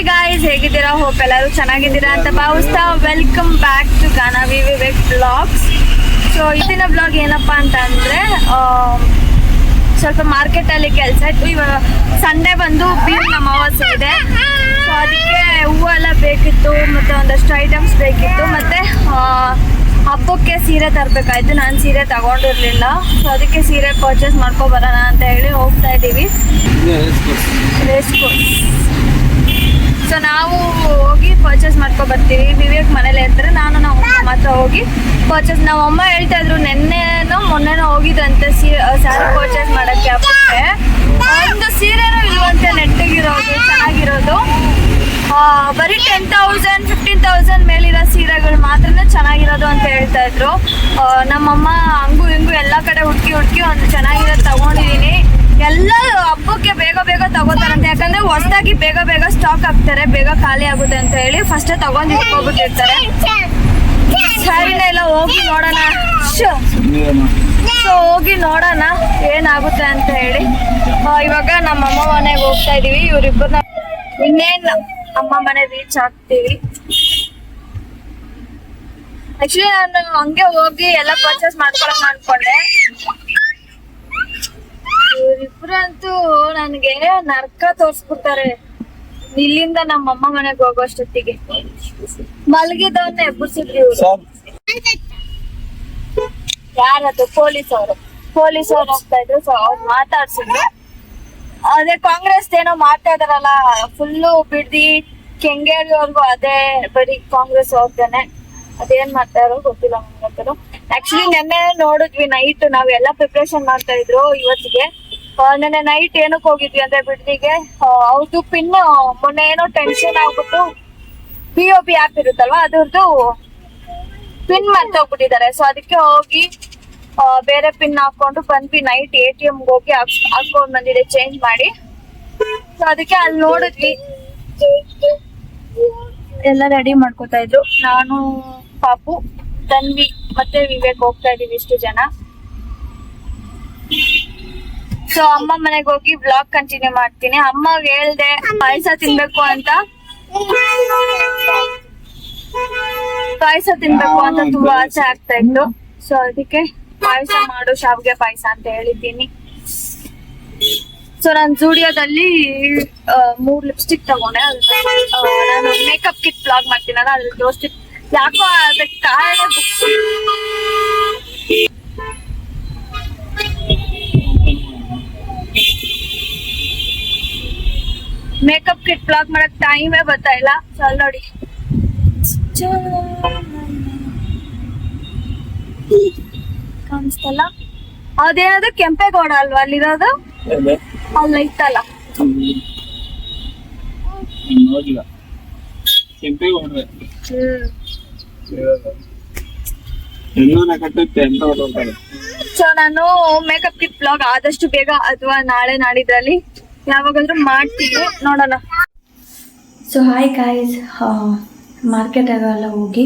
Hi guys ಹೇಗಿದ್ದೀರಾ? Hope ಎಲ್ಲರೂ ಚೆನ್ನಾಗಿದ್ದೀರಾ ಅಂತ ಭಾವಿಸ್ತಾ welcome back to Gana V Vivek blogs so ಇದನ್ನ ಬ್ಲಾಗ್ ಏನಪ್ಪ ಅಂತ ಅಂದ್ರೆ ಸ್ವಲ್ಪ ಮಾರ್ಕೆಟಲ್ಲಿ ಕೆಲಸ ಇತ್ತು. ಇವಾಗ ಸಂಡೇ ಬಂದು ಬೀರ್ ಅಮಾವಾಸ್ಯೆ ಇದೆ. ಸೊ ಅದಕ್ಕೆ ಹೂವೆಲ್ಲ ಬೇಕಿತ್ತು ಮತ್ತು ಒಂದಷ್ಟು ಐಟಮ್ಸ್ ಬೇಕಿತ್ತು. ಮತ್ತು ಹಬ್ಬಕ್ಕೆ ಸೀರೆ ತರಬೇಕಾಯ್ತು. ನಾನು ಸೀರೆ ತಗೊಂಡಿರ್ಲಿಲ್ಲ. ಸೊ ಅದಕ್ಕೆ ಸೀರೆ ಪರ್ಚೇಸ್ ಮಾಡ್ಕೊಬರೋಣ ಅಂತ ಹೇಳಿ ಹೋಗ್ತಾ ಇದ್ದೀವಿ. ರೇಸ್ ಕೋರ್ಸ್ ಸೊ ನಾವು ಹೋಗಿ ಪರ್ಚೇಸ್ ಮಾಡ್ಕೊ ಬರ್ತೀವಿ. ವಿವೇಕ್ ಮನೇಲೆ ಇರ್ತಾರೆ ನಾನು ನಾವು ಮಾತ್ರ ಹೋಗಿ ಪರ್ಚೇಸ್ ನಾವು ಅಮ್ಮ ಹೇಳ್ತಾ ಇದ್ರು, ನಿನ್ನೆನೋ ಮೊನ್ನೆನೋ ಹೋಗಿದ್ರಂತೆ ಸೀರೆ ಸ್ಯಾರಿ ಪರ್ಚೇಸ್ ಮಾಡಕ್ಕೆ ಹಬ್ಬಕ್ಕೆ. ಒಂದು ಸೀರೆನೂ ಇಲ್ವಂತೆ, ನೆಟ್ಟಿಗಿರೋದು, ಚೆನ್ನಾಗಿರೋದು. ಬರೀ ಟೆನ್ ತೌಸಂಡ್ ಫಿಫ್ಟೀನ್ ತೌಸಂಡ್ ಮೇಲಿರೋ ಸೀರೆಗಳು ಮಾತ್ರನೇ ಚೆನ್ನಾಗಿರೋದು ಅಂತ ಹೇಳ್ತಾ ಇದ್ರು. ನಮ್ಮಮ್ಮ ಹಂಗು ಹಿಂಗು ಎಲ್ಲ ಕಡೆ ಹುಡುಕಿ ಹುಡುಕಿ ಒಂದು ಚೆನ್ನಾಗಿರೋದು ತಗೊಂಡಿದೀನಿ. ಎಲ್ಲ ಹಬ್ಬಕ್ಕೆ ಬೇಗ ಬೇಗ ತಗೋತಾರಂತೆ. ಯಾಕಂದ್ರೆ ಹೊಸದಾಗಿ ಬೇಗ ಬೇಗ ಸ್ಟಾಕ್ ಆಗ್ತಾರೆ ಬೇಗ ಖಾಲಿ ಆಗುತ್ತೆ ಅಂತ ಹೇಳಿ ಫಸ್ಟ್ ತಗೊಂಡು ಇಟ್ಕೊಬಿಟ್ಟಿರ್ತಾರೆ. ಸರಿನ, ಇಲ್ಲ, ಹೋಗಿ ನೋಡೋಣ. ಹೋಗಿ ನೋಡೋಣ ಏನಾಗುತ್ತೆ ಅಂತ ಹೇಳಿ. ಇವಾಗ ನಮ್ಮ ಅಮ್ಮ ಮನೆಗೆ ಹೋಗ್ತಾ ಇದೀವಿ. ಇವ್ರಿಬ್ಬರನ್ನ ಇನ್ನೇನ್ ಅಮ್ಮ ಮನೆ ರೀಚ್ ಆಗ್ತೀವಿ. ಆಕ್ಚುಲಿ ನಾನು ಹಂಗೆ ಹೋಗಿ ಎಲ್ಲ ಪರ್ಚೇಸ್ ಮಾಡ್ಕೊಳಕ್ ಅನ್ಕೊಂಡೆ. ಇವ್ರಿಬ್ರಂತೂ ನನ್ಗೆ ನರ್ಕ ತೋರ್ಸ್ಬಿಡ್ತಾರೆ. ಇಲ್ಲಿಂದ ನಮ್ಮ ಅಮ್ಮ ಮನೆಗೆ ಹೋಗೋಷ್ಟೊತ್ತಿಗೆ. ಮಲಗಿದವನ್ನ ಎಬ್ಬಿಸಿದ್ರು ಇವ್ರು. ಯಾರದು ಪೊಲೀಸ್ ಅವರು. ಪೊಲೀಸ್ ಅವ್ರು ಹೋಗ್ತಾ ಇದ್ರು ಸೊ ಅವ್ರು ಮಾತಾಡ್ಸಿದ್ರು. ಅದೇ ಕಾಂಗ್ರೆಸ್ ಏನೋ ಮಾಡ್ತಾ ಇದಾರಲ್ಲ ಫುಲ್ಲು ಬಿಡ್ದಿ ಕೆಂಗೇರಿವರೆಗೂ ಅದೇ ಬರೀ ಕಾಂಗ್ರೆಸ್ ಹೋಗ್ತಾನೆ ಅದೇನ್ ಮಾಡ್ತಾರೋ ಗೊತ್ತಿಲ್ಲ ಆಕ್ಚುಲಿ ನೆನ್ನೆ ನೋಡಿದ್ವಿ ನೈಟ್ ನಾವೆಲ್ಲ ಪ್ರಿಪ್ರೇಷನ್ ಮಾಡ್ತಾ ಇದ್ರು ಇವತ್ತಿಗೆ. ನೆನ್ನೆ ನೈಟ್ ಏನಕ್ಕೆ ಹೋಗಿದ್ವಿ ಅಂದ್ರೆ ಬಿಡ್ದಿಗೆ ಅವ್ರದ್ದು ಪಿನ್ ಮೊನ್ನೆ ಏನೋ ಟೆನ್ಷನ್ ಆಗ್ಬಿಟ್ಟು ಪಿ ಒ ಪಿ ಆಪ್ ಇರುತ್ತಲ್ವಾ, ಅದ್ರದ್ದು ಪಿನ್ ಮರ್ತೋಗ್ಬಿಟ್ಟಿದ್ದಾರೆ ಸೊ ಅದಕ್ಕೆ ಹೋಗಿ ಬೇರೆ ಪಿನ್ ಹಾಕೊಂಡು ಬಂದ್ವಿ ನೈಟ್ ಎ ಟಿ ಎಂ ಹೋಗಿ ಹಾಕೊಂಡ್ ಬಂದಿದೆ ಚೇಂಜ್ ಮಾಡಿ. ಸೊ ಅದಕ್ಕೆ ಅಲ್ಲಿ ನೋಡಿದ್ವಿ. ಎಲ್ಲ ರೆಡಿ ಮಾಡ್ಕೋತಾ ಇದ್ರು. ನಾನು, ಪಾಪು, ತನ್ವಿ ಮತ್ತೆ ವಿವೇಕ್ ಹೋಗ್ತಾ ಇದೀವಿ ಇಷ್ಟು ಜನ. ಸೊ ಅಮ್ಮ ಮನೆಗೆ ಹೋಗಿ ಬ್ಲಾಗ್ ಕಂಟಿನ್ಯೂ ಮಾಡ್ತೀನಿ. ಅಮ್ಮ ಹೇಳ್ದೆ ಪಾಯಸ ತಿನ್ಬೇಕು ಅಂತ. ಪಾಯಸ ತಿನ್ಬೇಕು ಅಂತ ತುಂಬಾ ಆಸೆ ಆಗ್ತಾ ಇತ್ತು. ಸೊ ಅದಕ್ಕೆ ಪಾಯಸ ಮಾಡು, ಶಾವಿಗೆ ಪಾಯಸ ಅಂತ ಹೇಳಿದ್ದೀನಿ. ಸೊ ನಾನು ಜೂಡಿಯೋದಲ್ಲಿ ಮೂರ್ ಲಿಪ್ಸ್ಟಿಕ್ ತಗೊಂಡೆ. ನಾನು ಮೇಕಪ್ ಕಿಟ್ ಬ್ಲಾಗ್ ಮಾಡ್ತೀನಲ್ಲ, ಅದ್ರಲ್ಲಿ ತೋರಿಸ್ತೀನಿ ಯಾಕೋ ಅದಕ್ಕೆ ಕಾರಣ ಮೇಕಪ್ ಕಿಟ್ ಬ್ಲಾಗ್ ಮಾಡಕ್ ಟೈಮೇ ಬರ್ತಾ ಇಲ್ಲ. ಚಲ್ ನೋಡಿ. ಕಾಣಿಸ್ತಲ್ಲ? ಅದೇನದು ಕೆಂಪೇಗೌಡ ಅಲ್ವಾ ಅಲ್ಲಿರೋದು? ಅಲ್ಲಿ ಇತ್ತಲ್ಲ. ಸೊ ನಾನು ಮೇಕಪ್ ಕಿಟ್ ಬ್ಲಾಗ್ ಆದಷ್ಟು ಬೇಗ ಅಥವಾ ನಾಳೆ ನಾಡಿದ್ರಲ್ಲಿ ಯಾವಾಗಾದ್ರೂ ಮಾಡ್ತೀವಿ ನೋಡೋಣ. ಸೊ ಹಾಯ್ ಗಾಯ್ಸ್ ಮಾರ್ಕೆಟಾಗೆಲ್ಲ ಹೋಗಿ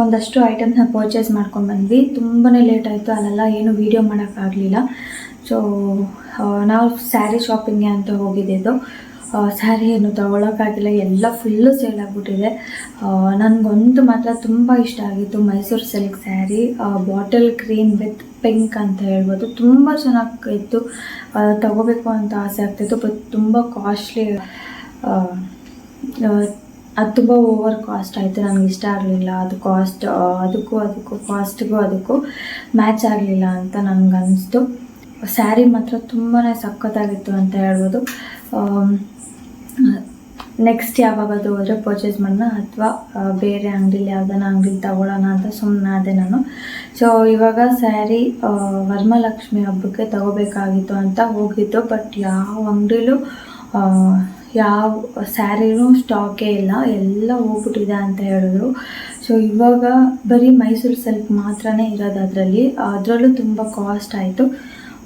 ಒಂದಷ್ಟು ಐಟಮ್ಸ್ನ ಪರ್ಚೇಸ್ ಮಾಡ್ಕೊಂಡು ಬಂದ್ವಿ. ತುಂಬಾ ಲೇಟ್ ಆಯಿತು, ಅಲ್ಲೆಲ್ಲ ಏನು ವೀಡಿಯೋ ಮಾಡೋಕ್ಕಾಗಲಿಲ್ಲ. ಸೊ ನಾವು ಸ್ಯಾರಿ ಶಾಪಿಂಗ್ಗೆ ಅಂತ ಹೋಗಿದ್ದಿದ್ದು ಸ್ಯಾರಿ ಏನು ತೊಗೊಳಕ್ಕಾಗಿಲ್ಲ, ಎಲ್ಲ ಫುಲ್ಲು ಸೇಲ್ ಆಗಿಬಿಟ್ಟಿದೆ. ನನಗೊಂದು ಮಾತ್ರ ತುಂಬ ಇಷ್ಟ ಆಗಿತ್ತು Mysuru silk sari. Bottle green with pink ಅಂತ ಹೇಳ್ಬೋದು. ತುಂಬ ಚೆನ್ನಾಗಿತ್ತು. ತಗೋಬೇಕು ಅಂತ ಆಸೆ ಆಗ್ತಿತ್ತು ಬಟ್ ತುಂಬ ಕಾಸ್ಟ್ಲಿ ಅದು ತುಂಬ ಓವರ್ ಕಾಸ್ಟ್ ಆಯಿತು. ನನಗೆ ಇಷ್ಟ ಆಗಲಿಲ್ಲ. ಅದು ಕಾಸ್ಟ್ ಅದಕ್ಕೂ ಅದಕ್ಕೂ ಕಾಸ್ಟ್ಗೂ ಅದಕ್ಕೂ ಮ್ಯಾಚ್ ಆಗಲಿಲ್ಲ ಅಂತ ನನಗೆ ಅನಿಸ್ತು ಸ್ಯಾರಿ ಮಾತ್ರ ತುಂಬಾ ಸಖತ್ತಾಗಿತ್ತು ಅಂತ ಹೇಳ್ಬೋದು. ನೆಕ್ಸ್ಟ್ ಯಾವಾಗಾದರೂ ಹೋದರೆ ಪರ್ಚೇಸ್ ಮಾಡೋಣ ಅಥವಾ ಬೇರೆ ಅಂಗಡಿಲಿ ಯಾವ್ದಾನ ಅಂಗಡಿಲಿ ತಗೊಳ್ಳೋಣ ಅಂತ ಸುಮ್ಮನೆ ನಾನು. ಸೊ ಇವಾಗ ಸ್ಯಾರಿ ವರಮಹಾಲಕ್ಷ್ಮಿ ಹಬ್ಬಕ್ಕೆ ತಗೋಬೇಕಾಗಿತ್ತು ಅಂತ ಹೋಗಿದ್ದು ಬಟ್ ಯಾವ ಅಂಗಡಿಲೂ ಯಾವ ಸ್ಯಾರಿನೂ ಸ್ಟಾಕೇ ಇಲ್ಲ. ಎಲ್ಲ ಹೋಗ್ಬಿಟ್ಟಿದೆ ಅಂತ ಹೇಳಿದ್ರು. ಸೊ ಇವಾಗ ಬರೀ ಮೈಸೂರು ಸಿಲ್ಕ್ ಮಾತ್ರನೇ ಇರೋದು ಅದರಲ್ಲಿ. ಅದರಲ್ಲೂ ತುಂಬ ಕಾಸ್ಟ್ ಆಯಿತು.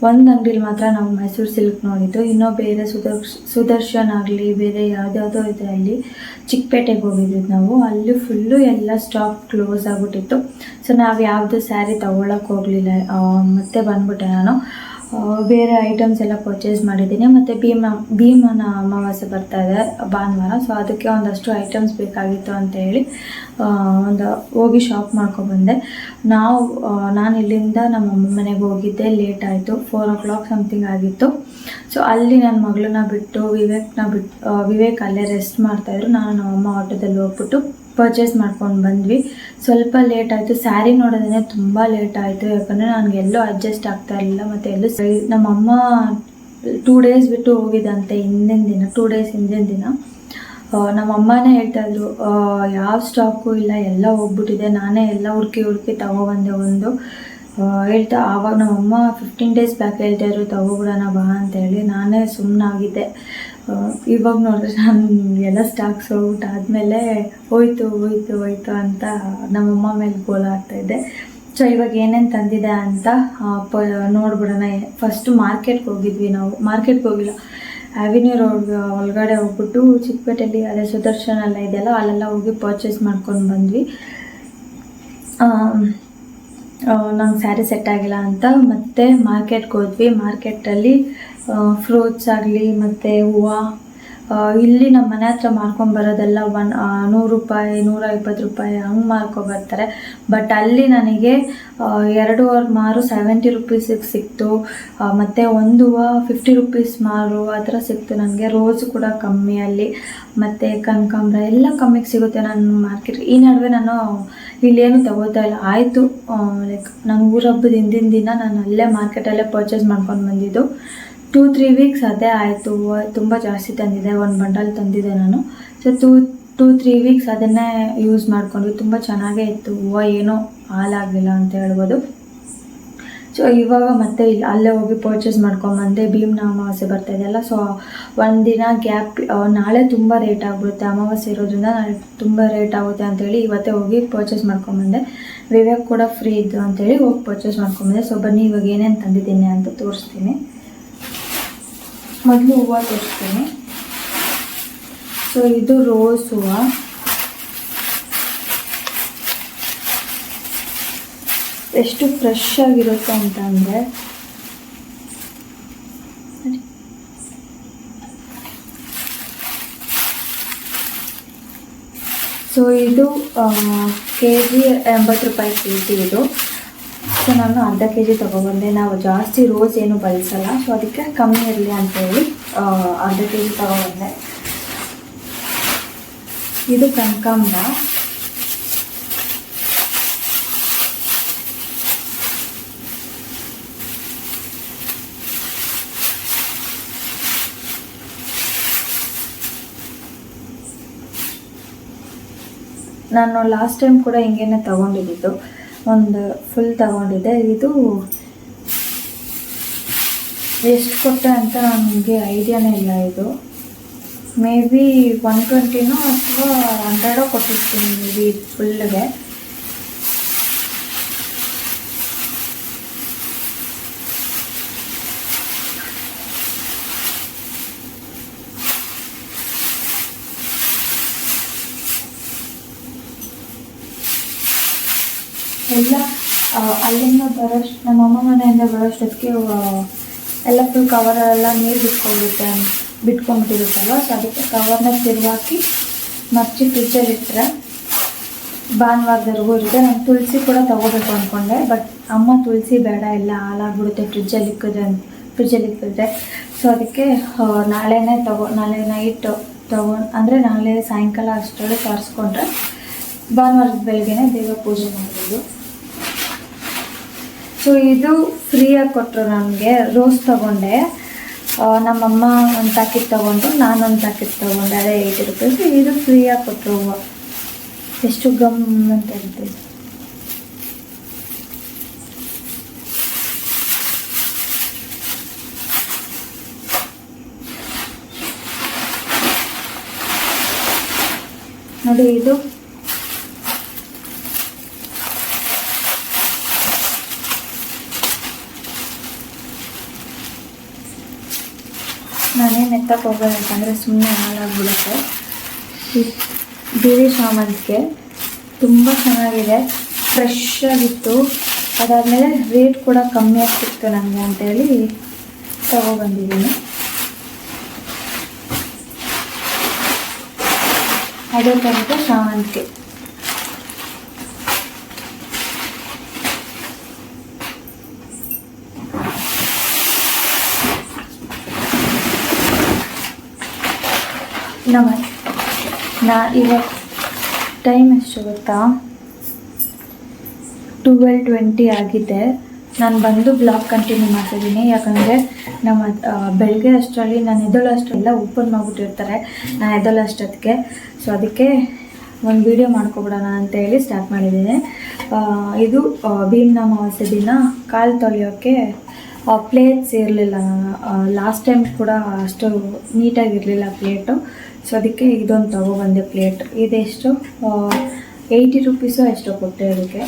ಒಂದು ಅಂಗಡಿಲಿ ಮಾತ್ರ ನಾವು ಮೈಸೂರು ಸಿಲ್ಕ್ ನೋಡಿದ್ದು. ಇನ್ನೂ ಬೇರೆ ಸುದರ್ಶ್, ಸುದರ್ಶನ್ ಆಗಲಿ, ಬೇರೆ ಯಾವುದ್ಯಾವುದೋ ಇದೆ ಅಲ್ಲಿ. ಚಿಕ್ಕಪೇಟೆಗೆ ಹೋಗಿದ್ವಿ ನಾವು. ಅಲ್ಲಿ ಫುಲ್ಲು ಎಲ್ಲ ಸ್ಟಾಕ್ ಕ್ಲೋಸ್ ಆಗಿಬಿಟ್ಟಿತ್ತು. ಸೊ ನಾವು ಯಾವುದು ಸ್ಯಾರಿ ತೊಗೊಳಕ್ಕೆ ಹೋಗಲಿಲ್ಲ. ಮತ್ತೆ ಬಂದ್ಬಿಟ್ಟೆ ನಾನು. ಬೇರೆ ಐಟಮ್ಸ್ ಎಲ್ಲ ಪರ್ಚೇಸ್ ಮಾಡಿದ್ದೀನಿ. ಮತ್ತು ಭೀಮ, ಭೀಮನ ಅಮಾವಾಸ್ಯೆ ಬರ್ತಾ ಇದೆ, ಭಾನುವಾರ. ಸೊ ಅದಕ್ಕೆ ಒಂದಷ್ಟು ಐಟಮ್ಸ್ ಬೇಕಾಗಿತ್ತು ಅಂತ ಹೇಳಿ ಒಂದು ಹೋಗಿ ಶಾಪ್ ಮಾಡ್ಕೊಬಂದೆ ನಾವು ನಾನು ಇಲ್ಲಿಂದ ನಮ್ಮ ಅಮ್ಮ ಮನೆಗೆ ಹೋಗಿದ್ದೆ ಲೇಟ್ ಆಯಿತು. ಫೋರ್ ಓ ಕ್ಲಾಕ್ ಸಮಥಿಂಗ್ ಆಗಿತ್ತು. ಸೊ ಅಲ್ಲಿ ನನ್ನ ಮಗಳನ್ನ ಬಿಟ್ಟು, ವಿವೇಕ್ನ ಬಿಟ್ಟು ವಿವೇಕ್ ಅಲ್ಲೇ ರೆಸ್ಟ್ ಮಾಡ್ತಾಯಿದ್ರು ನಾನು ನಮ್ಮಮ್ಮ ಆಟೋದಲ್ಲಿ ಹೋಗ್ಬಿಟ್ಟು ಪರ್ಚೇಸ್ ಮಾಡ್ಕೊಂಡು ಬಂದ್ವಿ. ಸ್ವಲ್ಪ ಲೇಟ್ ಆಯಿತು. ಸ್ಯಾರಿ ನೋಡೋದೇ ತುಂಬ ಲೇಟ್ ಆಯಿತು. ಯಾಕಂದರೆ ನನಗೆ ಎಲ್ಲೂ ಅಡ್ಜಸ್ಟ್ ಆಗ್ತಾ ಇರಲಿಲ್ಲ ಮತ್ತು ಎಲ್ಲೂ ಸರಿ ನಮ್ಮಮ್ಮ ಟೂ ಡೇಸ್ ಬಿಟ್ಟು ಹೋಗಿದಂತೆ ಹಿಂದಿನ ದಿನ ಟೂ ಡೇಸ್ ಹಿಂದಿನ ದಿನ. ನಮ್ಮಮ್ಮನೇ ನಮ್ಮ ಅಮ್ಮನೇ ಹೇಳ್ತಾ ಇದ್ರು ಯಾವ ಸ್ಟಾಕು ಇಲ್ಲ, ಎಲ್ಲ ಹೋಗ್ಬಿಟ್ಟಿದೆ. ನಾನೇ ಎಲ್ಲ ಹುಡುಕಿ ಹುಡುಕಿ ತಗೊಬಂದೆ ಒಂದು. ಹೇಳ್ತಾ ಆವಾಗ ನಮ್ಮಮ್ಮ ಫಿಫ್ಟೀನ್ ಡೇಸ್ ಬ್ಯಾಕ್ ಹೇಳ್ತಾ ಇದ್ರು ತಗೋಬಿಡೋಣ ಬಾ ಅಂತೇಳಿ ನಾನೇ ಸುಮ್ಮನಾಗಿದ್ದೆ ಇವಾಗ ನೋಡಿದ್ರೆ ನಾನು ಎಲ್ಲ ಸ್ಟಾಕ್ಸ್ ಹೋಗ್ಬಿಟ್ಟು ಆದಮೇಲೆ ಹೋಯ್ತು ಹೋಯ್ತು ಹೋಯ್ತು ಅಂತ ನಮ್ಮಮ್ಮ ಮೇಲೆ ಗೋಳ ಆಗ್ತಾಯಿದ್ದೆ ಸೊ ಇವಾಗ ಏನೇನು ತಂದಿದೆ ಅಂತ ಪ, ನೋಡ್ಬಿಡೋಣ. ಫಸ್ಟು ಮಾರ್ಕೆಟ್ಗೆ ಹೋಗಿದ್ವಿ ನಾವು. ಮಾರ್ಕೆಟ್ಗೆ ಹೋಗಿಲ್ಲ. ಅವಿನ್ಯೂ ರೋಡ್ ಒಳಗಡೆ ಹೋಗ್ಬಿಟ್ಟು ಚಿಕ್ಕಪೇಟೆಯಲ್ಲಿ ಅದೇ ಸುದರ್ಶನ ಎಲ್ಲ ಇದೆಯಲ್ಲ, ಅಲ್ಲೆಲ್ಲ ಹೋಗಿ ಪರ್ಚೇಸ್ ಮಾಡ್ಕೊಂಡು ಬಂದ್ವಿ. ನಂಗೆ ಸ್ಯಾರಿ ಸೆಟ್ ಆಗಿಲ್ಲ ಅಂತ ಮತ್ತೆ ಮಾರ್ಕೆಟ್ಗೆ ಹೋದ್ವಿ. ಮಾರ್ಕೆಟಲ್ಲಿ ಫ್ರೂಟ್ಸ್ ಆಗಲಿ ಮತ್ತು ಹೂವು ಇಲ್ಲಿ ನಮ್ಮ ಮನೆ ಹತ್ರ ಮಾರ್ಕೊಂಬರೋದೆಲ್ಲ ಒನ್ ನೂರು ರೂಪಾಯಿ, ನೂರ ಇಪ್ಪತ್ತು ರೂಪಾಯಿ ಹಂಗೆ ಮಾರ್ಕೊಬರ್ತಾರೆ ಬಟ್ ಅಲ್ಲಿ ನನಗೆ ಎರಡೂವರೆ ಮಾರು ಸೆವೆಂಟಿ ರುಪೀಸಿಗೆ ಸಿಕ್ತು. ಮತ್ತು ಒಂದು ಹೂವು ಫಿಫ್ಟಿ ರುಪೀಸ್ ಮಾರು, ಆ ಥರ ಸಿಕ್ತು ನನಗೆ ರೋಸ್ ಕೂಡ ಕಮ್ಮಿ ಅಲ್ಲಿ. ಮತ್ತು ಕನಕಾಂಬ್ರ ಎಲ್ಲ ಕಮ್ಮಿಗೆ ಸಿಗುತ್ತೆ ನಾನು ಮಾರ್ಕೆಟ್ ಈ ನಡುವೆ ನಾನು ಇಲ್ಲೇನು ತಗೋತಾ ಇಲ್ಲ. ಆಯಿತು ಲೈಕ್ ನಾನು ಊರ ಹಬ್ಬದ ಹಿಂದಿನ ದಿನ ನಾನು ಅಲ್ಲೇ ಮಾರ್ಕೆಟಲ್ಲೇ ಪರ್ಚೇಸ್ ಮಾಡ್ಕೊಂಡು ಬಂದಿದ್ದು. ಟೂ ತ್ರೀ ವೀಕ್ಸ್ ಅದೇ ಆಯಿತು. ತುಂಬ ಜಾಸ್ತಿ ತಂದಿದೆ. ಒಂದು ಬಂಡಲ್ ತಂದಿದ್ದೆ ನಾನು. So two two three weeks ಅದನ್ನೇ ಯೂಸ್ ಮಾಡಿಕೊಂಡು ತುಂಬ ಚೆನ್ನಾಗೇ ಇತ್ತು. ಹೂವು ಏನೂ ಹಾಲಾಗಲಿಲ್ಲ ಅಂತ ಹೇಳ್ಬೋದು. ಸೊ ಇವಾಗ ಮತ್ತೆ ಇಲ್ಲಿ ಅಲ್ಲೇ ಹೋಗಿ ಪರ್ಚೇಸ್ ಮಾಡ್ಕೊಂಬಂದೆ, ಭೀಮ್ನ ಅಮಾವಾಸ್ಯೆ ಬರ್ತಾ ಇದೆಯಲ್ಲ ಸೊ ಒಂದಿನ ಗ್ಯಾಪ್ ನಾಳೆ ತುಂಬ ರೇಟ್ ಆಗಿಬಿಡುತ್ತೆ. ಅಮಾವಾಸ್ಯೆ ಇರೋದ್ರಿಂದ ನಾಳೆ ತುಂಬ ರೇಟ್ ಆಗುತ್ತೆ ಅಂತೇಳಿ ಇವತ್ತೇ ಹೋಗಿ ಪರ್ಚೇಸ್ ಮಾಡ್ಕೊಂಬಂದೆ. ವಿವೇಕ್ ಕೂಡ ಫ್ರೀ ಇದ್ದು ಅಂತೇಳಿ ಹೋಗಿ ಪರ್ಚೇಸ್ ಮಾಡ್ಕೊಂಬಂದೆ. ಸೊ ಬನ್ನಿ, ಇವಾಗ ಏನೇನು ತಂದಿದ್ದೀನಿ ಅಂತ ತೋರಿಸ್ತೀನಿ. ಮೊದಲು ಹೂವು ತೋರಿಸ್ತೀನಿ. ಸೊ ಇದು ರೋಸ್. ಹೂವು ಎಷ್ಟು ಫ್ರೆಶ್ ಆಗಿರುತ್ತೆ ಅಂತ ಅಂದರೆ ಸೊ ಇದು ಕೆ ಜಿ ಎಂಬತ್ತು ರೂಪಾಯಿ ಕೆ ಜಿ ಇದು. ಸೊ ನಾನು ಅರ್ಧ ಕೆ ಜಿ ತೊಗೊಬಂದೆ. ನಾವು ಜಾಸ್ತಿ ರೋಸ್ ಏನು ಬಳಸಲ್ಲ. ಸೊ ಅದಕ್ಕೆ ಕಮ್ಮಿ ಇರಲಿ ಅಂತೇಳಿ ಹೇಳಿ ಅರ್ಧ ಕೆ ಜಿ ತೊಗೊಬಂದೆ. ಇದು ಕನಕಾಂಬರ. ನಾನು ಲಾಸ್ಟ್ ಟೈಮ್ ಕೂಡ ಹಿಂಗೇನೆ ತಗೊಂಡಿದ್ದು. ಒಂದು ಫುಲ್ ತಗೊಂಡಿದ್ದೆ. ಇದು ಎಷ್ಟು ಕೊಟ್ಟೆ ಅಂತ ನನಗೆ ಐಡಿಯಾನೇ ಇಲ್ಲ ಇದು. ಮೇ ಬಿ ಒನ್ ಟ್ವೆಂಟಿನೋ ಅಥವಾ ಹಂಡ್ರೆಡೋ ಕೊಟ್ಟಿರ್ತೀನಿ ಮೇ ಬಿ ಫುಲ್ಗೆ ಎಲ್ಲ ಅಲ್ಲಿಂದ ಬರೋಷ್ಟು ನಮ್ಮ ಅಮ್ಮ ಮನೆಯಿಂದ ಬರೋಷ್ಟೊತ್ತಿಗೆ ಎಲ್ಲ ಫುಲ್ ಕವರೆಲ್ಲ ನೀರು ಬಿಟ್ಕೊಂಡ್ಬಿಟ್ಟೆ ಬಿಟ್ಕೊಂಡ್ಬಿಟ್ಟಿರುತ್ತಲ್ವ? ಸೊ ಅದಕ್ಕೆ ಕವರ್ನ ತಿರುವಾಕಿ ಮಚ್ಚಿ ಫ್ರಿಜ್ಜಲ್ಲಿ ಇಟ್ಟರೆ ಭಾನುವಾರದವರೆಗೂ ಇರುತ್ತೆ. ನಾನು ತುಳಸಿ ಕೂಡ ತೊಗೋಬೇಕು ಅಂದ್ಕೊಂಡೆ ಬಟ್ ಅಮ್ಮ ತುಳಸಿ ಬೇಡ, ಎಲ್ಲ ಹಾಳಾಗ್ಬಿಡುತ್ತೆ ಫ್ರಿಜ್ಜಲ್ಲಿ ಇಕ್ಕಿದ್ರೆ ಅಂತ ಫ್ರಿಜ್ಜಲ್ಲಿ ಇಕ್ಕಿದ್ರೆ. ಸೊ ಅದಕ್ಕೆ ನಾಳೆನೇ ತಗೋ, ನಾಳೆ ನೈಟ್ ತಗೋ, ಅಂದರೆ ನಾಳೆ ಸಾಯಂಕಾಲ ಅಷ್ಟರಲ್ಲಿ ತರಿಸ್ಕೊಂಡ್ರೆ ಭಾನುವಾರದ ಬೆಳಗ್ಗೆನೇ ದೇವ ಪೂಜೆ ಮಾಡ್ಬೋದು. ಸೊ ಇದು ಫ್ರೀಯಾಗಿ ಕೊಟ್ಟರು ನನಗೆ ರೋಸ್ ತಗೊಂಡೆ. ನಮ್ಮಮ್ಮ ಒಂದು ಪ್ಯಾಕೆಟ್ ತೊಗೊಂಡು, ನಾನೊಂದು ಪ್ಯಾಕೆಟ್ ತೊಗೊಂಡೆ, ಅದೇ ಏಯ್ಟಿ ರುಪೀಸ್ ಇದು ಫ್ರೀಯಾಗಿ ಕೊಟ್ಟರು ಎಷ್ಟು ಗಮ್ ಅಂತ ಹೇಳ್ತೀವಿ ನೋಡಿ, ಇದು. ನಾನೇನು ಎತ್ತಕ್ಕೆ ಹೋಗೋದು ಯಾಕಂದರೆ ಸುಮ್ಮನೆ ಹಾಳಾಗ್ಬಿಡುತ್ತೆ. ಈ ಬಿಳಿ ಶಾಮಂತಿಗೆ ತುಂಬ ಚೆನ್ನಾಗಿದೆ. ಫ್ರೆಶ್ ಆಗಿತ್ತು. ಅದಾದಮೇಲೆ ರೇಟ್ ಕೂಡ ಕಮ್ಮಿ ಆಗ್ತಿತ್ತು ನನಗೆ ಅಂತೇಳಿ ತಗೊಬಂದಿದ್ದೀನಿ ಅದೇ ಥರದ ಶಾಮಂತಿಗೆ ನಮ್ಮ ನಾ ಇವತ್ತು ಟೈಮ್ ಎಷ್ಟು ಗೊತ್ತಾ? ಟುವೆಲ್ ಟ್ವೆಂಟಿ ಆಗಿದೆ. ನಾನು ಬಂದು ಬ್ಲಾಗ್ ಕಂಟಿನ್ಯೂ ಮಾಡ್ತಿದ್ದೀನಿ. ಯಾಕಂದರೆ ನಮ್ಮ ಬೆಳಗ್ಗೆ ಅಷ್ಟರಲ್ಲಿ ನಾನು ಎದ್ದೋಳು ಅಷ್ಟೆಲ್ಲ ಓಪನ್ ಮಾಡಿಬಿಟ್ಟಿರ್ತಾರೆ. ನಾನು ಅಷ್ಟೊತ್ತಿಗೆ. ಸೊ ಅದಕ್ಕೆ ಒಂದು ವಿಡಿಯೋ ಮಾಡ್ಕೊಬಿಡೋಣ ಅಂತೇಳಿ ಸ್ಟಾರ್ಟ್ ಮಾಡಿದ್ದೀನಿ. ಇದು ಭೀಮ್ನ ಅಮಾವಾಸ್ಯೆ ದಿನ. ಕಾಲು ತೊಳೆಯೋಕ್ಕೆ ಪ್ಲೇಟ್ಸ್ ಇರಲಿಲ್ಲ. ಲಾಸ್ಟ್ ಟೈಮ್ ಕೂಡ ಅಷ್ಟು ನೀಟಾಗಿರಲಿಲ್ಲ ಪ್ಲೇಟು ಸೊ ಅದಕ್ಕೆ ಇದೊಂದು ತೊಗೊಬಂದೆ ಪ್ಲೇಟ್ ಇದೆಷ್ಟು? ಏಯ್ಟಿ ರುಪೀಸು ಎಷ್ಟು ಕೊಟ್ಟೆ ಅದಕ್ಕೆ.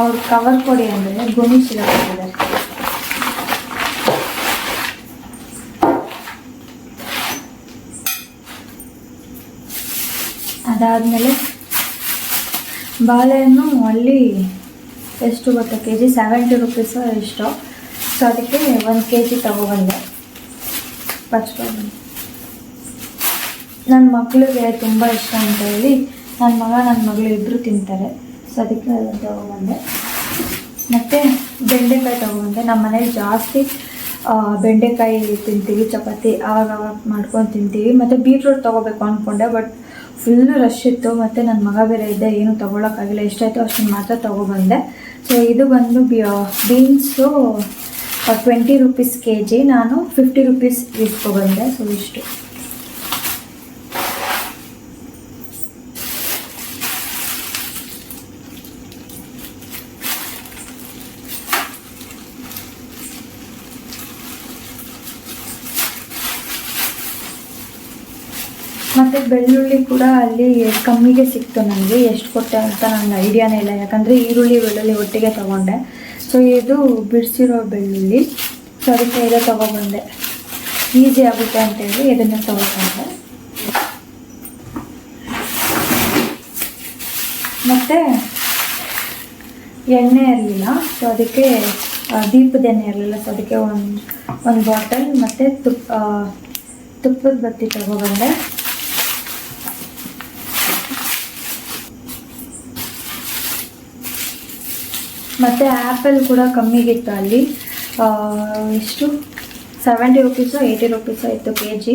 ಅವ್ರು ಕವರ್ ಕೊಡಿ ಅಂದರೆ ಗುಣಿಸಿಲ್ಲ ಕೊಟ್ಟಿದ್ದಾರೆ. ಅದಾದಮೇಲೆ ಬಾಳೆಹಣ್ಣು ಅಲ್ಲಿ ಎಷ್ಟು ಗೊತ್ತಾ? ಕೆ ಜಿ ಸೆವೆಂಟಿ ರುಪೀಸು ಎಷ್ಟು ಸೊ ಅದಕ್ಕೆ ಒಂದು ಕೆ ಜಿ ತಗೊಬಂದೆ. ಪಚ್ಕೊಂಡು ನನ್ನ ಮಕ್ಕಳಿಗೆ ತುಂಬ ಇಷ್ಟ ಅಂತ ಹೇಳಿ ನನ್ನ ಮಗ ನನ್ನ ಮಗಳು ಇಬ್ಬರು ತಿಂತಾರೆ. ಸೊ ಅದಕ್ಕೆ ಅದನ್ನು ತಗೊಬಂದೆ. ಮತ್ತು ಬೆಂಡೆಕಾಯಿ ತಗೊಬಂದೆ. ನಮ್ಮ ಮನೇಲಿ ಜಾಸ್ತಿ ಬೆಂಡೆಕಾಯಿ ತಿಂತೀವಿ, ಚಪಾತಿ ಆವಾಗ ಮಾಡ್ಕೊಂಡು ತಿಂತೀವಿ. ಮತ್ತು ಬೀಟ್ರೂಟ್ ತೊಗೋಬೇಕು ಅಂದ್ಕೊಂಡೆ ಬಟ್ ಫುಲ್ಲು ರಶ್ ಇತ್ತು. ಮತ್ತು ನನ್ನ ಮಗ ಬೇರೆ ಇದ್ದೆ, ಏನು ತೊಗೊಳಕ್ಕಾಗಿಲ್ಲ. ಎಷ್ಟಾಯಿತು ಅಷ್ಟನ್ನು ಮಾತ್ರ ತೊಗೊಬಂದೆ. ಸೊ ಇದು ಬಂದು beans twenty rupees K G ನಾನು ಫಿಫ್ಟಿ ರುಪೀಸ್ ಇಟ್ಕೊಬಂದೆ ಸೊ ಇಷ್ಟು. ಮತ್ತು ಬೆಳ್ಳುಳ್ಳಿ ಕೂಡ ಅಲ್ಲಿ ಕಮ್ಮಿಗೆ ಸಿಕ್ತು ನನಗೆ. ಎಷ್ಟು ಕೊಟ್ಟೆ ಅಂತ ನನ್ನ ಐಡಿಯಾನೇ ಇಲ್ಲ. ಯಾಕಂದರೆ ಈರುಳ್ಳಿ ಬೆಳ್ಳುಳ್ಳಿ ಒಟ್ಟಿಗೆ ತೊಗೊಂಡೆ. ಸೊ ಇದು ಬಿಡಿಸಿರೋ ಬೆಳ್ಳುಳ್ಳಿ. ಸೊ ಅದಕ್ಕೆ ಇದೇ ತೊಗೊಬಂದೆ. ಈಸಿ ಆಗುತ್ತೆ ಅಂತೇಳಿ ಇದನ್ನು ತೊಗೊಬಂದೆ. ಮತ್ತು ಎಣ್ಣೆ ಇರಲಿಲ್ಲ. ಸೊ ಅದಕ್ಕೆ ದೀಪದ ಎಣ್ಣೆ ಇರಲಿಲ್ಲ. ಸೊ ಅದಕ್ಕೆ ಒಂದು ಒಂದು ಬಾಟಲ್ ಮತ್ತು ತುಪ್ಪ ತುಪ್ಪದ ಬತ್ತಿ ತಗೊಬಂದೆ. ಮತ್ತು ಆ್ಯಪಲ್ ಕೂಡ ಕಮ್ಮಿಗಿತ್ತು ಅಲ್ಲಿ. ಎಷ್ಟು ಸೆವೆಂಟಿ ರುಪೀಸು ಏಯ್ಟಿ ರುಪೀಸು ಇತ್ತು ಕೆ ಜಿ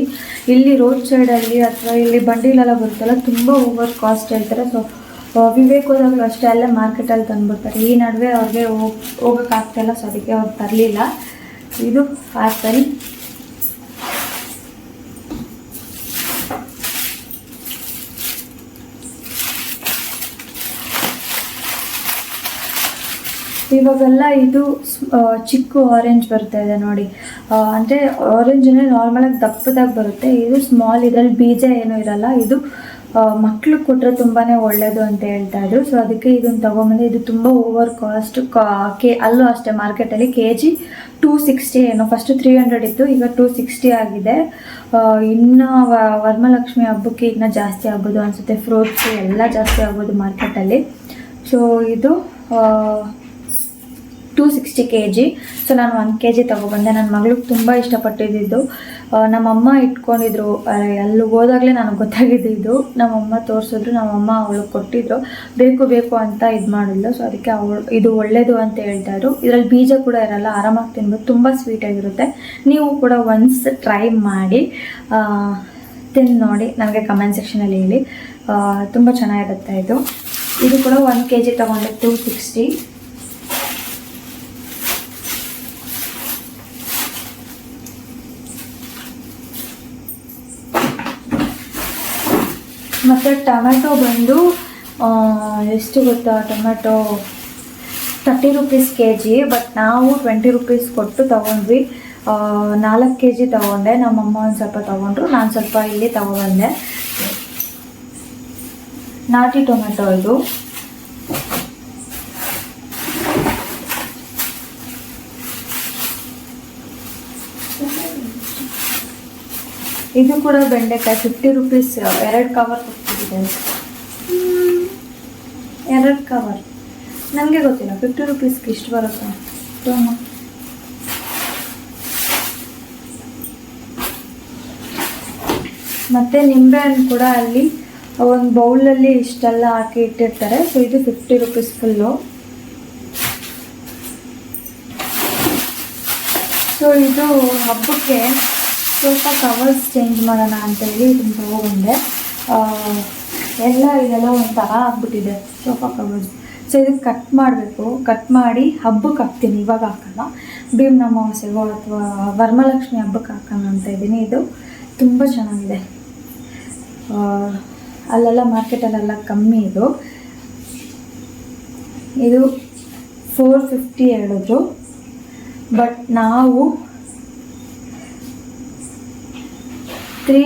ಇಲ್ಲಿ ರೋಡ್ ಸೈಡಲ್ಲಿ ಅಥವಾ ಇಲ್ಲಿ ಬಂಡಿಲೆಲ್ಲ ಬರುತ್ತಲ್ಲ, ತುಂಬ ಓವರ್ ಕಾಸ್ಟ್ ಹೇಳ್ತಾರೆ. ಸೊ ವಿವೇಕ್ ಹೋದಾಗಲೂ ಅಷ್ಟೇ ಅಲ್ಲೇ ಮಾರ್ಕೆಟಲ್ಲಿ ತಂದುಬಿಡ್ತಾರೆ. ಈ ನಡುವೆ ಅವ್ರಿಗೆ ಹೋಗ್ ಹೋಗೋಕ್ಕಾಗ್ತಾಯಿಲ್ಲ ಸೊ ಅದಕ್ಕೆ ಅವ್ರು ತರಲಿಲ್ಲ. ಇದು ಆ್ಯಪಲ್ ಇವಾಗೆಲ್ಲ ಇದು ಚಿಕ್ಕ ಆರೆಂಜ್ ಬರ್ತಾ ಇದೆ ನೋಡಿ. ಅಂದರೆ ಆರೆಂಜ್ ಅಂದರೆ ನಾರ್ಮಲಾಗಿ ದಪ್ಪದಾಗಿ ಬರುತ್ತೆ. ಇದು ಸ್ಮಾಲ್ ಇದರಲ್ಲಿ ಬೀಜ ಏನೂ ಇರಲ್ಲ. ಇದು ಮಕ್ಳು ಕೊಟ್ಟರೆ ತುಂಬಾ ಒಳ್ಳೆಯದು ಅಂತ ಹೇಳ್ತಾ ಇದ್ರು. ಸೊ ಅದಕ್ಕೆ ಇದನ್ನು ತೊಗೊಂಬಂದು ಇದು ತುಂಬ ಓವರ್ ಕಾಸ್ಟ್ ಕೆ ಅಲ್ಲೂ ಅಷ್ಟೇ ಮಾರ್ಕೆಟಲ್ಲಿ ಕೆ ಜಿ ಟೂ ಸಿಕ್ಸ್ಟಿ ಏನು. ಫಸ್ಟ್ ತ್ರೀ ಹಂಡ್ರೆಡ್ ಇತ್ತು, ಈಗ ಟೂ ಸಿಕ್ಸ್ಟಿ ಆಗಿದೆ. ಇನ್ನು ವ- ಹಬ್ಬಕ್ಕೆ ಇನ್ನೂ ಜಾಸ್ತಿ ಆಗ್ಬೋದು ಅನಿಸುತ್ತೆ. ಫ್ರೂಟ್ಸು ಎಲ್ಲ ಜಾಸ್ತಿ ಆಗ್ಬೋದು ಮಾರ್ಕೆಟಲ್ಲಿ ಸೊ ಇದು two sixty K G so, ನಾನು ಒನ್ ಕೆ ಜಿ ತೊಗೊಬಂದೆ ನನ್ನ ಮಗಳಿಗೆ ತುಂಬ ಇಷ್ಟಪಟ್ಟಿದ್ದು ನಮ್ಮಮ್ಮ ಇಟ್ಕೊಂಡಿದ್ರು. ಅಲ್ಲಿ ಹೋದಾಗಲೇ ನನಗೆ ಗೊತ್ತಾಗಿದ್ದು ಇದು. ನಮ್ಮಮ್ಮ ತೋರಿಸಿದ್ರು. ನಮ್ಮಮ್ಮ ಅವಳಿಗೆ ಕೊಟ್ಟಿದ್ರು. ಬೇಕು ಬೇಕು ಅಂತ ಇದು ಮಾಡಿದ್ಲು. ಸೊ, ಅದಕ್ಕೆ ಅವಳು ಇದು ಒಳ್ಳೆಯದು ಅಂತ ಹೇಳ್ತಾ ಇದ್ರು. ಇದರಲ್ಲಿ ಬೀಜ ಕೂಡ ಇರಲ್ಲ. ಆರಾಮಾಗಿ ತಿನ್ಬೋದು. ತುಂಬ ಸ್ವೀಟಾಗಿರುತ್ತೆ ನೀವು ಕೂಡ ಒನ್ಸ್ ಟ್ರೈ ಮಾಡಿ ತಿಂದು ನೋಡಿ. ನನಗೆ ಕಮೆಂಟ್ ಸೆಕ್ಷನಲ್ಲಿ ಹೇಳಿ. ತುಂಬ ಚೆನ್ನಾಗಿರುತ್ತೆ ಇದು. ಇದು ಕೂಡ ಒನ್ ಕೆ ಜಿ ತೊಗೊಂಡೆ. ಟೂ ಸಿಕ್ಸ್ಟಿ ಮತ್ತು ಟೊಮೆಟೊ ಬಂದು ಎಷ್ಟು ಗೊತ್ತಾ? Tomato thirty rupees K G but ನಾವು ಟ್ವೆಂಟಿ ರುಪೀಸ್ ಕೊಟ್ಟು ತೊಗೊಂಡ್ವಿ. ನಾಲ್ಕು ಕೆ ಜಿ ತೊಗೊಂಡೆ. ನಮ್ಮಮ್ಮ ಒಂದು ಸ್ವಲ್ಪ ತೊಗೊಂಡ್ರು, ನಾನು ಸ್ವಲ್ಪ ಇಲ್ಲಿ ತೊಗೊಬಂದೆ ನಾಟಿ ಟೊಮೆಟೊ ಇದು. ಇದು ಕೂಡ ಬೆಂಡೆಕಾಯಿ ಫಿಫ್ಟಿ ರುಪೀಸ್ ಎರಡು ಕವರ್ ಎರಡು ಕವರ್ ನನಗೆ ಗೊತ್ತಿಲ್ಲ. ಫಿಫ್ಟಿ ರುಪೀಸ್ಗೆ ಇಷ್ಟು ಬರುತ್ತೆ? ಟೋಮ ಮತ್ತು ನಿಂಬೆಹಣ್ಣು ಕೂಡ ಅಲ್ಲಿ ಒಂದು ಬೌಲಲ್ಲಿ ಇಷ್ಟೆಲ್ಲ ಹಾಕಿ ಇಟ್ಟಿರ್ತಾರೆ. ಸೊ ಇದು ಫಿಫ್ಟಿ ರುಪೀಸ್ ಫುಲ್ಲು ಸೊ ಇದು ಹಬ್ಬಕ್ಕೆ ಸ್ವಲ್ಪ ಕವರ್ಸ್ ಚೇಂಜ್ ಮಾಡೋಣ ಅಂತೇಳಿ ತಗೊಬಂದೆ ಆ, ಎಲ್ಲ ಇದೆಲ್ಲ ಒಂಥರ ಆಗ್ಬಿಟ್ಟಿದೆ. ಸೋಫಾ ಕವರ್ಸ್ ಸೊ ಇದಕ್ಕೆ ಕಟ್ ಮಾಡಬೇಕು. ಕಟ್ ಮಾಡಿ ಹಬ್ಬಕ್ಕೆ ಹಾಕ್ತೀನಿ. ಇವಾಗ ಹಾಕಲ್ಲ. ಭೀಮ್ ಅಮಾವಾಸ್ಯೆಗೋ ಅಥವಾ ವರಮಲಕ್ಷ್ಮಿ ಹಬ್ಬಕ್ಕೆ ಹಾಕೋಣ ಅಂತ ಇದ್ದೀನಿ. ಇದು ತುಂಬ ಚೆನ್ನಾಗಿದೆ. ಅಲ್ಲೆಲ್ಲ ಮಾರ್ಕೆಟಲ್ಲೆಲ್ಲ ಕಮ್ಮಿ ಇದು. ಇದು ಫೋರ್ ಫಿಫ್ಟಿ ಹೇಳಿದ್ರು. ಬಟ್ ನಾವು ತ್ರೀ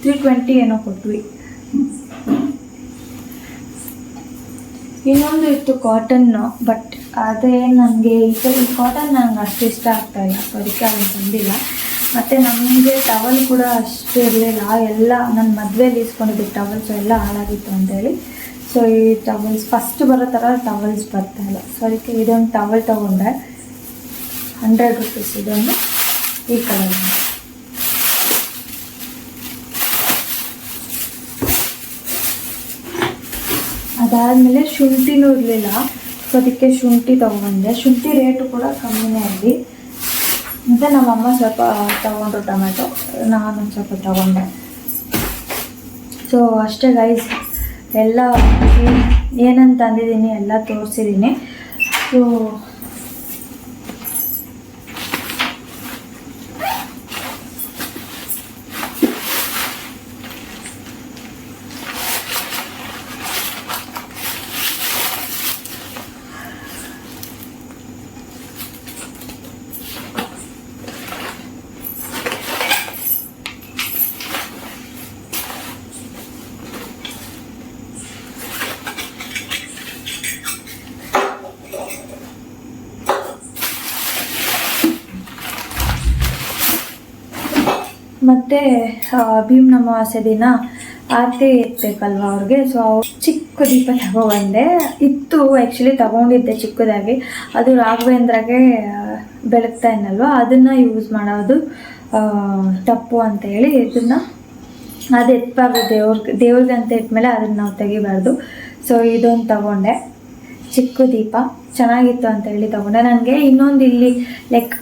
ತ್ರೀ ಟ್ವೆಂಟಿ ಏನೋ ಕೊಟ್ವಿ. ಇನ್ನೊಂದು ಇತ್ತು ಕಾಟನ್ನು ಬಟ್ ಅದೇ ನನಗೆ ಈ ಕಾಟನ್ ನನಗೆ ಅಷ್ಟು ಇಷ್ಟ ಆಗ್ತಾ ಇಲ್ಲ, ಅದಕ್ಕೆ ಅವ್ನು ಬಂದಿಲ್ಲ ಮತ್ತು ನಮಗೆ ಟವಲ್ ಕೂಡ ಅಷ್ಟು ಇರಲಿಲ್ಲ, ಎಲ್ಲ ನನ್ನ ಮದುವೆಯಲ್ಲಿ ಇಸ್ಕೊಂಡಿದ್ದೆ ಟವಲ್ಸ್ ಎಲ್ಲ ಹಾಳಾಗಿತ್ತು ಅಂತೇಳಿ. ಸೊ ಈ ಟವಲ್ಸ್ ಫಸ್ಟ್ ಬರೋ ಥರ ಟವಲ್ಸ್ ಬರ್ತಾ ಇಲ್ಲ. ಸೊ ಅದಕ್ಕೆ ಇದೊಂದು ಟವಲ್ ತೊಗೊಂಡೆ. ಹಂಡ್ರೆಡ್ ರುಪೀಸ್ ಇದೊಂದು ಈ ಕಲರ್ ಅದಾದಮೇಲೆ ಶುಂಠಿನೂ ಇರಲಿಲ್ಲ. ಸೊ ಅದಕ್ಕೆ ಶುಂಠಿ ತೊಗೊಂಡೆ ಶುಂಠಿ ರೇಟು ಕೂಡ ಕಮ್ಮಿನೇ ಅಲ್ಲಿ. ಮತ್ತು ನಮ್ಮಮ್ಮ ಸ್ವಲ್ಪ ತೊಗೊಂಡ್ರು ಟೊಮೆಟೊ ನಾನು ಸ್ವಲ್ಪ ತಗೊಂಡೆ. ಸೊ ಅಷ್ಟೇ ಗೈಸ್ ಎಲ್ಲ ಏನು ಏನಂತ ಅಂದಿದ್ದೀನಿ ಎಲ್ಲ ತೋರಿಸಿದ್ದೀನಿ. ಸೊ ಮತ್ತು ಭೀಮ್ ಅಮಾವಾಸ್ಯ ದಿನ ಆರತಿ ಎತ್ತಬೇಕಲ್ವ ಅವ್ರಿಗೆ? ಸೊ ಅವ್ರು ಚಿಕ್ಕ ದೀಪ ತಗೊಬಂದೆ ಇತ್ತು ಆ್ಯಕ್ಚುಲಿ ತಗೊಂಡಿದ್ದೆ ಚಿಕ್ಕದಾಗಿ. ಅದು ರಾಘವೇಂದ್ರಗೆ ಬೆಳಗ್ತಾ ಇನ್ನಲ್ವ ಅದನ್ನು ಯೂಸ್ ಮಾಡೋದು ತಪ್ಪು ಅಂತ ಹೇಳಿ ಇದನ್ನು ಅದು ಎತ್ತಬಾರ್ದು ದೇವ್ರಿಗೆ ದೇವ್ರಿಗೆ ಅಂತ ಇಟ್ಮೇಲೆ ಅದನ್ನು ನಾವು ತೆಗಿಬಾರ್ದು. ಸೊ ಇದೊಂದು ತಗೊಂಡೆ. ಚಿಕ್ಕ ದೀಪ ಚೆನ್ನಾಗಿತ್ತು ಅಂತ ಹೇಳಿ ತಗೊಂಡೆ. ನನಗೆ ಇನ್ನೊಂದು ಇಲ್ಲಿ ಲೈಕ್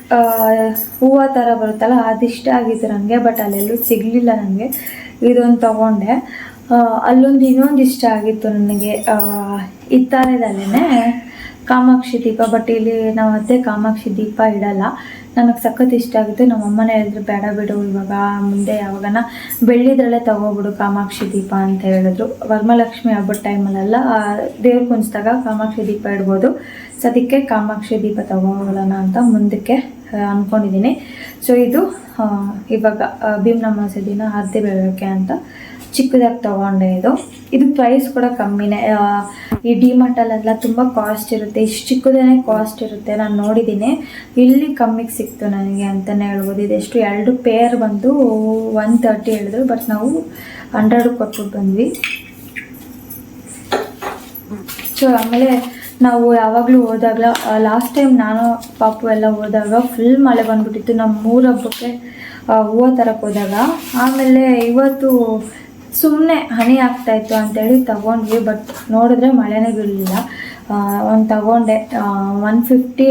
ಹೂವು ಥರ ಬರುತ್ತಲ್ಲ ಅದು ಇಷ್ಟ ಆಗಿತ್ತು ನನಗೆ ಬಟ್ ಅಲ್ಲೆಲ್ಲೂ ಸಿಗಲಿಲ್ಲ ನನಗೆ ಇದೊಂದು ತಗೊಂಡೆ. ಅಲ್ಲೊಂದು ಇನ್ನೊಂದು ಇಷ್ಟ ಆಗಿತ್ತು ನನಗೆ. ಇತ್ತಾರೆದಲ್ಲೇ ಕಾಮಾಕ್ಷಿ ದೀಪ ಬಟ್ ಇಲ್ಲಿ ನಾವು ಅತ್ತೆ ಕಾಮಾಕ್ಷಿ ದೀಪ ಇಡಲ್ಲ. ನನಗೆ ಸಖತ್ ಇಷ್ಟ ಆಗುತ್ತೆ. ನಮ್ಮ ಅಮ್ಮನೇ ಹೇಳಿದ್ರು, ಬೇಡ ಬಿಡು, ಇವಾಗ ಮುಂದೆ ಯಾವಾಗನ ಬೆಳ್ಳಿದ್ರಲ್ಲೇ ತಗೋಬಿಡು ಕಾಮಾಕ್ಷಿ ದೀಪ ಅಂತ ಹೇಳಿದ್ರು. ವರಮಲಕ್ಷ್ಮಿ ಹಬ್ಬದ ಟೈಮಲ್ಲೆಲ್ಲ ದೇವ್ರು ಕುಂಚಿದಾಗ ಕಾಮಾಕ್ಷಿ ದೀಪ ಇಡ್ಬೋದು. ಸೊ ಅದಕ್ಕೆ ಕಾಮಾಕ್ಷಿ ದೀಪ ತಗೊಳ್ಳೋಣ ಅಂತ ಮುಂದಕ್ಕೆ ಅಂದ್ಕೊಂಡಿದ್ದೀನಿ ಸೊ ಇದು ಇವಾಗ ಭೀಮ್ನ ದಿನ ಹದ್ದೆ ಬೆಳಗ್ಗೆ ಅಂತ ಚಿಕ್ಕದಾಗಿ ತೊಗೊಂಡೆ ಇದು. ಇದು ಪ್ರೈಸ್ ಕೂಡ ಕಮ್ಮಿನೇ. ಈ ಡಿಮಾರ್ಟಲ್ಲೆಲ್ಲ ತುಂಬ ಕಾಸ್ಟ್ ಇರುತ್ತೆ. ಇಷ್ಟು ಚಿಕ್ಕದೇ ಕಾಸ್ಟ್ ಇರುತ್ತೆ. ನಾನು ನೋಡಿದ್ದೀನಿ ಇಲ್ಲಿ ಕಮ್ಮಿಗೆ ಸಿಕ್ತು ನನಗೆ ಅಂತಲೇ ಹೇಳ್ಬೋದು. ಇದೆಷ್ಟು? ಎರಡು ಪೇರ್ ಬಂದು ಒನ್ ತರ್ಟಿ ಹೇಳಿದ್ರು. ಬಟ್ ನಾವು ಹಂಡ್ರೆಡ್ ಕೊಟ್ಬಿಟ್ಟು ಬಂದ್ವಿ. ಸೊ ಆಮೇಲೆ ನಾವು ಯಾವಾಗಲೂ ಹೋದಾಗಲ ಲಾಸ್ಟ್ ಟೈಮ್ ನಾನು, ಪಾಪು ಎಲ್ಲ ಹೋದಾಗ ಫುಲ್ ಮಳೆ ಬಂದ್ಬಿಟ್ಟಿತ್ತು. ನಮ್ಮ ಮೂರು ಹಬ್ಬಕ್ಕೆ ಹೂವು ತರಕ್ಕೆ ಹೋದಾಗ. ಆಮೇಲೆ ಇವತ್ತು ಸುಮ್ಮನೆ ಹನಿ ಆಗ್ತಾ ಇತ್ತು ಅಂತೇಳಿ ತಗೊಂಡ್ವಿ ಬಟ್ ನೋಡಿದ್ರೆ ಮಳೆನೇ ಬೀಳಲಿಲ್ಲ. ಒಂದು ತಗೊಂಡೆ ಒನ್ ಫಿಫ್ಟಿ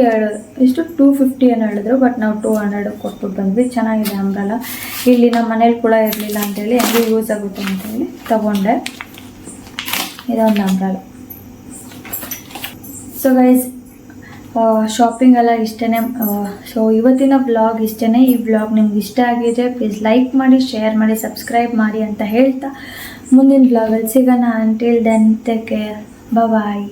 ಎಷ್ಟು? ಟೂ ಫಿಫ್ಟಿ ಏನು ಹೇಳಿದ್ರು ಬಟ್ ನಾವು ಟೂ ಹಂಡ್ರೆಡ್ ಕೊಟ್ಬಿಟ್ಟು ಬಂದ್ವಿ. ಚೆನ್ನಾಗಿದೆ ಅಂಬ್ರಲ್ಲ ಇಲ್ಲಿ ನಮ್ಮ ಮನೇಲಿ ಕೂಡ ಇರಲಿಲ್ಲ ಅಂತೇಳಿ, ಹೆಂಗೆ ಯೂಸ್ ಆಗುತ್ತೆ ಅಂತೇಳಿ ತಗೊಂಡೆ. ಇದೊಂದು ಅಂಬ್ರಲ್ಲ ಸೊ ಗೈಸ್ ಶಾಪಿಂಗ್ ಎಲ್ಲ ಇಷ್ಟೇ ಸೊ ಇವತ್ತಿನ ಬ್ಲಾಗ್ ಇಷ್ಟೇ ಈ ಬ್ಲಾಗ್ ನಿಮ್ಗೆ ಇಷ್ಟ ಆಗಿದೆ ಪ್ಲೀಸ್ ಲೈಕ್ ಮಾಡಿ ಶೇರ್ ಮಾಡಿ ಸಬ್ಸ್ಕ್ರೈಬ್ ಮಾಡಿ ಅಂತ ಹೇಳ್ತಾ ಮುಂದಿನ ಬ್ಲಾಗಲ್ಲಿ ಸಿಗೋಣ. Until then take care bye